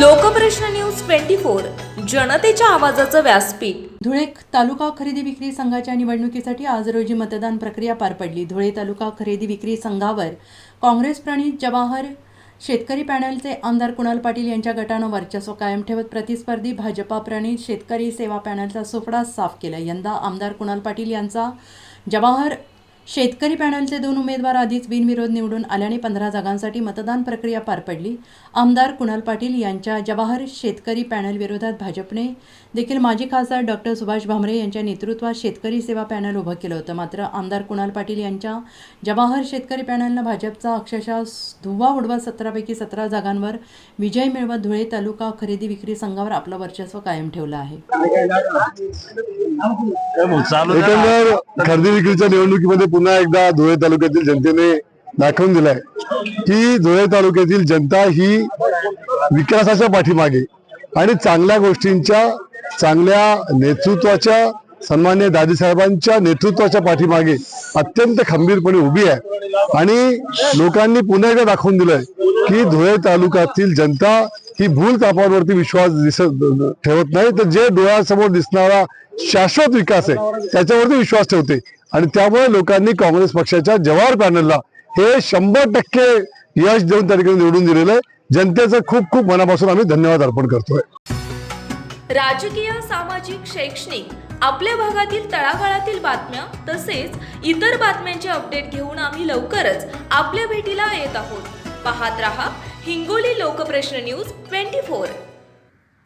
Lokprashna news twenty four जनतेच्या आवाजाचं व्यासपीठ. धुळे तालुका खरेदी विक्री संघाच्या निवडणुकीसाठी आज रोजी मतदान प्रक्रिया पार पडली. धुळे तालुका खरेदी विक्री संघावर काँग्रेस प्रणित जवाहर शेतकरी पॅनलचे आमदार कुणाल पाटील यांच्या गटानं वर्चस्व कायम ठेवत प्रतिस्पर्धी भाजपा प्रणित शेतकरी सेवा पॅनलचा सुफडा साफ केला. यंदा आमदार कुणाल पाटील यांचा जवाहर शेतकरी पॅनलचे दोन उमेदवार आधीच बिनविरोध निवडून आल्याने पंधरा जागांसाठी मतदान प्रक्रिया पार पडली. आमदार कुणाल पाटील यांच्या जवाहर शेतकरी पॅनल विरोधात भाजपने देखील माजी खासदार डॉक्टर सुभाष भामरे यांच्या नेतृत्वात शेतकरी सेवा पॅनल उभं केलं होतं. मात्र आमदार कुणाल पाटील यांच्या जवाहर शेतकरी पॅनलनं भाजपचा अक्षरशः धुवा उडवा सतरापैकी सतरा जागांवर विजय मिळवत धुळे तालुका खरेदी विक्री संघावर आपलं वर्चस्व कायम ठेवलं आहे. खरेदी विक्रीच्या निवडणुकीमध्ये पुन्हा एकदा धुळे तालुक्यातील जनतेने दाखवून दिलाय की धुळे तालुक्यातील जनता ही विकासाच्या पाठीमागे आणि चांगल्या गोष्टींच्या चांगल्या नेतृत्वाच्या सन्मान्य दादीसाहेबांच्या नेतृत्वाच्या पाठीमागे अत्यंत खंबीरपणे उभी आहे. आणि लोकांनी पुन्हा एकदा दाखवून दिलंय की धुळे तालुक्यातील जनता ही भूल तापावरती विश्वास दिसत ठेवत नाही. तर जे डोळ्यासमोर दिसणारा शाश्वत विकास आहे त्याच्यावरती विश्वास ठेवते. आणि त्यामुळे लोकांनी काँग्रेस पक्षाच्या जवाहर पॅनलला हे शंभर टक्के यश देऊन त्या ठिकाणी निवडून दिलेलं आहे. जनतेचं खूप खूप मनापासून आम्ही धन्यवाद अर्पण करतोय. राजकीय सामाजिक शैक्षणिक आपल्या भागातील तळागाळातील बातम्या तसेच इतर बातम्यांचे अपडेट घेऊन आम्ही लवकरच आपल्या भेटीला येत आहोत. पाहत रहा Hingoli Lokprashna news twenty four.